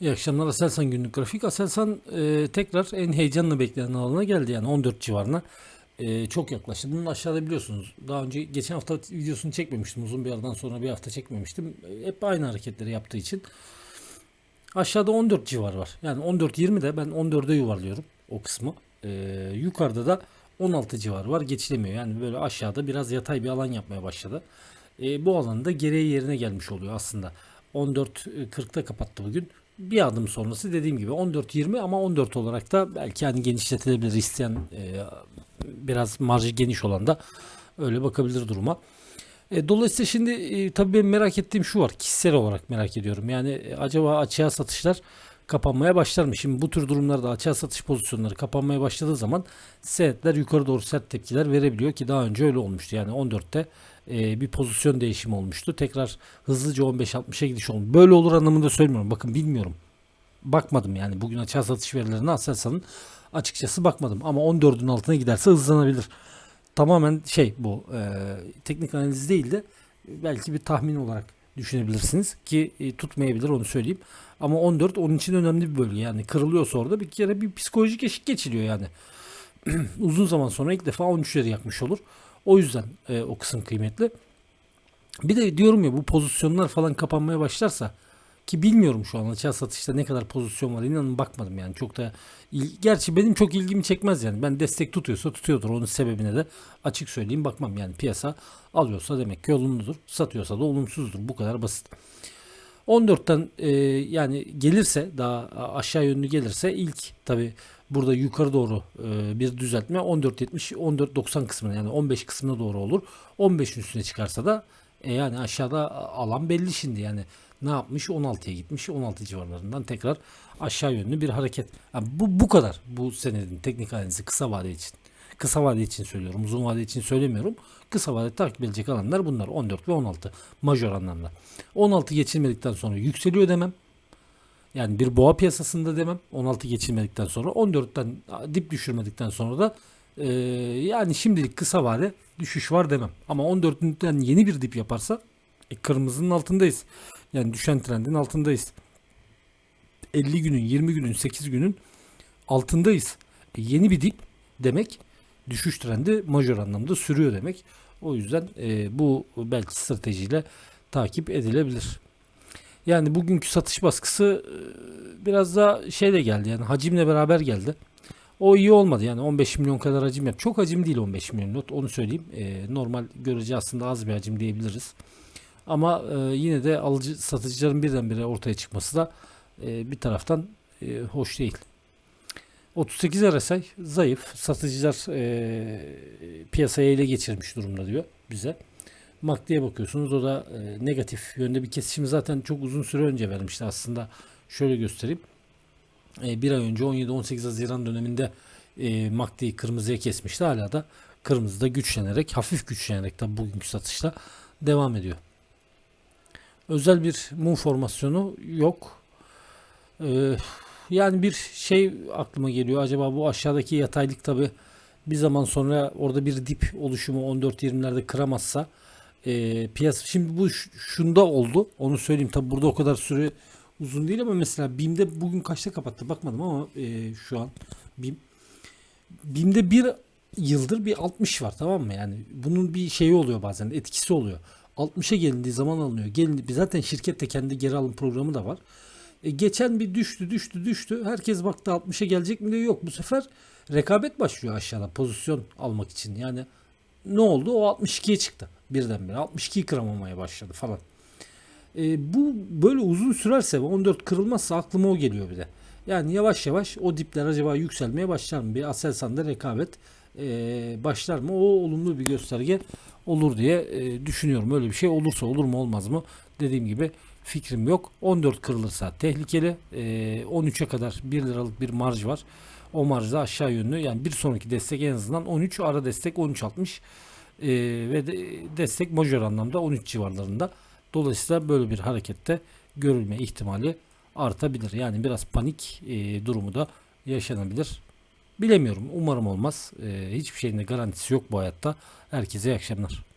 İyi akşamlar Aselsan günlük grafik. Aselsan e, tekrar en heyecanla beklenen alana geldi yani 14 civarına. E, çok yaklaştı. Bunun aşağıda biliyorsunuz daha önce geçen hafta videosunu çekmemiştim. Uzun bir aradan sonra bir hafta çekmemiştim. E, hep aynı hareketleri yaptığı için. Aşağıda 14 civar var. Yani 14-20 de ben 14'e yuvarlıyorum o kısmı. E, yukarıda da 16 civar var. Geçilemiyor. Yani böyle aşağıda biraz yatay bir alan yapmaya başladı. E, bu alanda gereği yerine gelmiş oluyor aslında. 14.40'da kapattı bugün. Bir adım sonrası dediğim gibi 14.20 ama 14 olarak da belki hani genişletilebilir isteyen e, biraz marjı geniş olan da öyle bakabilir duruma. E, dolayısıyla şimdi e, tabii benim merak ettiğim şu var. Kişisel olarak merak ediyorum. Yani e, acaba açığa satışlar kapanmaya başlar mı? Şimdi bu tür durumlarda açığa satış pozisyonları kapanmaya başladığı zaman senetler yukarı doğru sert tepkiler verebiliyor ki daha önce öyle olmuştu. Yani 14'te e, bir pozisyon değişimi olmuştu. Tekrar hızlıca 15-60'a gidiş oldu. Böyle olur anlamında söylemiyorum. Bakın bilmiyorum. Bakmadım yani bugün açığa satış verilerine Aselsan'ın açıkçası bakmadım. Ama 14'ün altına giderse hızlanabilir. Tamamen şey bu e, teknik analiz değil de belki bir tahmin olarak düşünebilirsiniz ki e, tutmayabilir onu söyleyeyim. Ama 14 onun için önemli bir bölge yani kırılıyorsa orada bir kere bir psikolojik eşik geçiliyor yani. Uzun zaman sonra ilk defa 13'leri yakmış olur. O yüzden e, o kısım kıymetli. Bir de diyorum ya bu pozisyonlar falan kapanmaya başlarsa ki bilmiyorum şu an açığa satışta ne kadar pozisyon var inanın bakmadım yani çok da gerçi benim çok ilgimi çekmez yani ben destek tutuyorsa tutuyordur onun sebebine de açık söyleyeyim bakmam yani piyasa alıyorsa demek ki olumludur satıyorsa da olumsuzdur bu kadar basit. 14'ten e, yani gelirse daha aşağı yönlü gelirse ilk tabi burada yukarı doğru e, bir düzeltme 14.70 14.90 kısmına yani 15 kısmına doğru olur. 15'in üstüne çıkarsa da e, yani aşağıda alan belli şimdi yani ne yapmış 16'ya gitmiş 16 civarlarından tekrar aşağı yönlü bir hareket. Yani bu bu kadar bu senedin teknik analizi kısa vade için. Kısa vade için söylüyorum. Uzun vade için söylemiyorum. Kısa vade takip edilecek alanlar bunlar. 14 ve 16 majör anlamda. 16 geçilmedikten sonra yükseliyor demem. Yani bir boğa piyasasında demem. 16 geçilmedikten sonra 14'ten dip düşürmedikten sonra da e, yani şimdilik kısa vade düşüş var demem. Ama 14'ten yeni bir dip yaparsa e, kırmızının altındayız. Yani düşen trendin altındayız. 50 günün, 20 günün, 8 günün altındayız. E, yeni bir dip demek düşüş trendi majör anlamda sürüyor demek. O yüzden e, bu belki stratejiyle takip edilebilir. Yani bugünkü satış baskısı e, biraz daha şeyle geldi yani hacimle beraber geldi. O iyi olmadı yani 15 milyon kadar hacim yap. Çok hacim değil 15 milyon lot onu söyleyeyim. E, normal görece aslında az bir hacim diyebiliriz. Ama e, yine de alıcı satıcıların birdenbire ortaya çıkması da e, bir taraftan e, hoş değil. 38 RSI zayıf. Satıcılar e, piyasayı ele geçirmiş durumda diyor bize. MACD'ye bakıyorsunuz o da e, negatif yönde bir kesişimi zaten çok uzun süre önce vermişti aslında. Şöyle göstereyim. E, bir ay önce 17-18 Haziran döneminde e, MACD'yi kırmızıya kesmişti. Hala da kırmızıda güçlenerek, hafif güçlenerek tabi bugünkü satışla devam ediyor. Özel bir mum formasyonu yok. Ee, yani bir şey aklıma geliyor. Acaba bu aşağıdaki yataylık tabi bir zaman sonra orada bir dip oluşumu 14-20'lerde kıramazsa e, piyasa şimdi bu şunda oldu. Onu söyleyeyim. Tabi burada o kadar süre uzun değil ama mesela BİM'de bugün kaçta kapattı bakmadım ama e, şu an BİM BİM'de bir yıldır bir 60 var tamam mı? Yani bunun bir şeyi oluyor bazen etkisi oluyor. 60'a gelindiği zaman alınıyor. Gelin, zaten şirkette kendi geri alım programı da var. E, geçen bir düştü düştü düştü. Herkes baktı 60'a gelecek mi diyor. Yok bu sefer rekabet başlıyor aşağıda pozisyon almak için. Yani ne oldu? O 62'ye çıktı birdenbire. 62'yi kıramamaya başladı falan. E, bu böyle uzun sürerse ve 14 kırılmazsa aklıma o geliyor bir de. Yani yavaş yavaş o dipler acaba yükselmeye başlar mı? Bir Aselsan'da rekabet e, başlar mı? O olumlu bir gösterge olur diye e, düşünüyorum. Öyle bir şey olursa olur mu olmaz mı? Dediğim gibi fikrim yok. 14 kırılırsa tehlikeli. E, 13'e kadar 1 liralık bir marj var. O marjda aşağı yönlü yani bir sonraki destek en azından 13 ara destek 13.60 e, ve de, destek majör anlamda 13 civarlarında. Dolayısıyla böyle bir harekette görülme ihtimali artabilir. Yani biraz panik e, durumu da yaşanabilir. Bilemiyorum. Umarım olmaz. E, hiçbir şeyin de garantisi yok bu hayatta. Herkese iyi akşamlar.